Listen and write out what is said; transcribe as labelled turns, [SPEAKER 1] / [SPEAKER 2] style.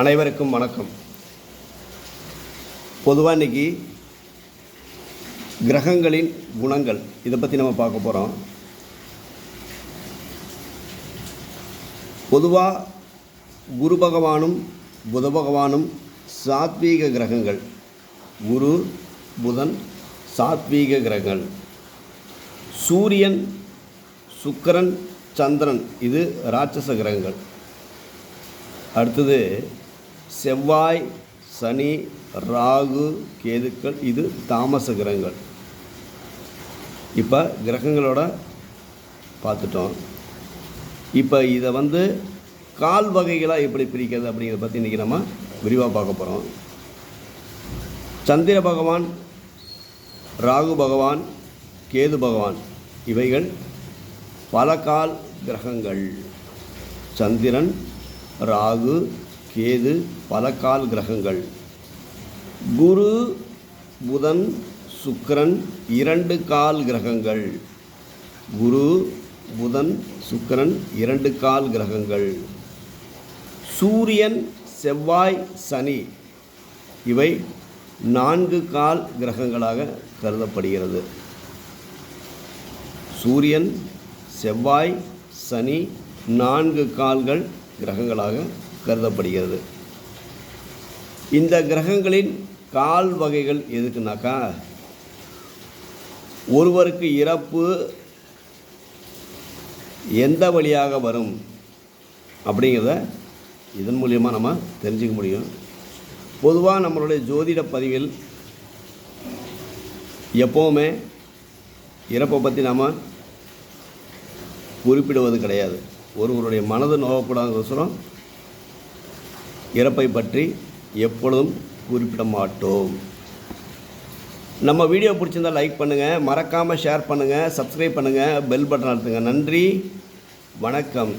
[SPEAKER 1] அனைவருக்கும் வணக்கம். பொதுவாக இன்னைக்கு கிரகங்களின் குணங்கள் இதை பற்றி நம்ம பார்க்க போகிறோம் பொதுவாக குரு பகவானும் புத பகவானும் சாத்வீக கிரகங்கள். குரு புதன் சாத்வீக கிரகங்கள். சூரியன் சுக்கரன் சந்திரன் இது ராட்சச கிரகங்கள். அடுத்தது செவ்வாய் சனி ராகு கேதுக்கள் இது தாமச கிரகங்கள். இப்போ கிரகங்களோட பார்த்துட்டோம். இப்போ இதை வந்து கால் வகைகளாக எப்படி பிரிக்கிறது அப்படிங்கிறத பற்றி இன்றைக்கி நம்ம விரிவாக பார்க்க போகிறோம் சந்திர பகவான் ராகு பகவான் கேது பகவான் இவைகள் பல கால் கிரகங்கள். சந்திரன் ராகு கேது பல கால் கிரகங்கள். குரு புதன் சுக்கிரன் இரண்டு கால் கிரகங்கள். குரு புதன் சுக்கிரன் இரண்டு கால் கிரகங்கள். சூரியன் செவ்வாய் சனி இவை நான்கு கால் கிரகங்களாக கருதப்படுகிறது. சூரியன் செவ்வாய் சனி நான்கு கால்கள் கிரகங்களாக கருதப்படுகிறது. இந்த கிரகங்களின் கால் வகைகள் எதுக்குனாக்கா ஒருவருக்கு இறப்பு எந்த வழியாக வரும் அப்படிங்கிறத இதன் மூலியமாக நம்ம தெரிஞ்சுக்க முடியும். பொதுவாக நம்மளுடைய ஜோதிட பதிவில் எப்போவுமே இறப்பை பற்றி நாம் குறிப்பிடுவது கிடையாது. ஒருவருடைய மனது நோகக்கூடாதுக்கோசரம் இறப்பை பற்றி எப்பொழுதும் குறிப்பிட மாட்டோம். நம்ம வீடியோ பிடிச்சிருந்தால் லைக் பண்ணுங்கள் மறக்காமல் ஷேர் பண்ணுங்கள் சப்ஸ்கிரைப் பண்ணுங்கள் பெல் பட்டன் அழுத்துங்க. நன்றி வணக்கம்.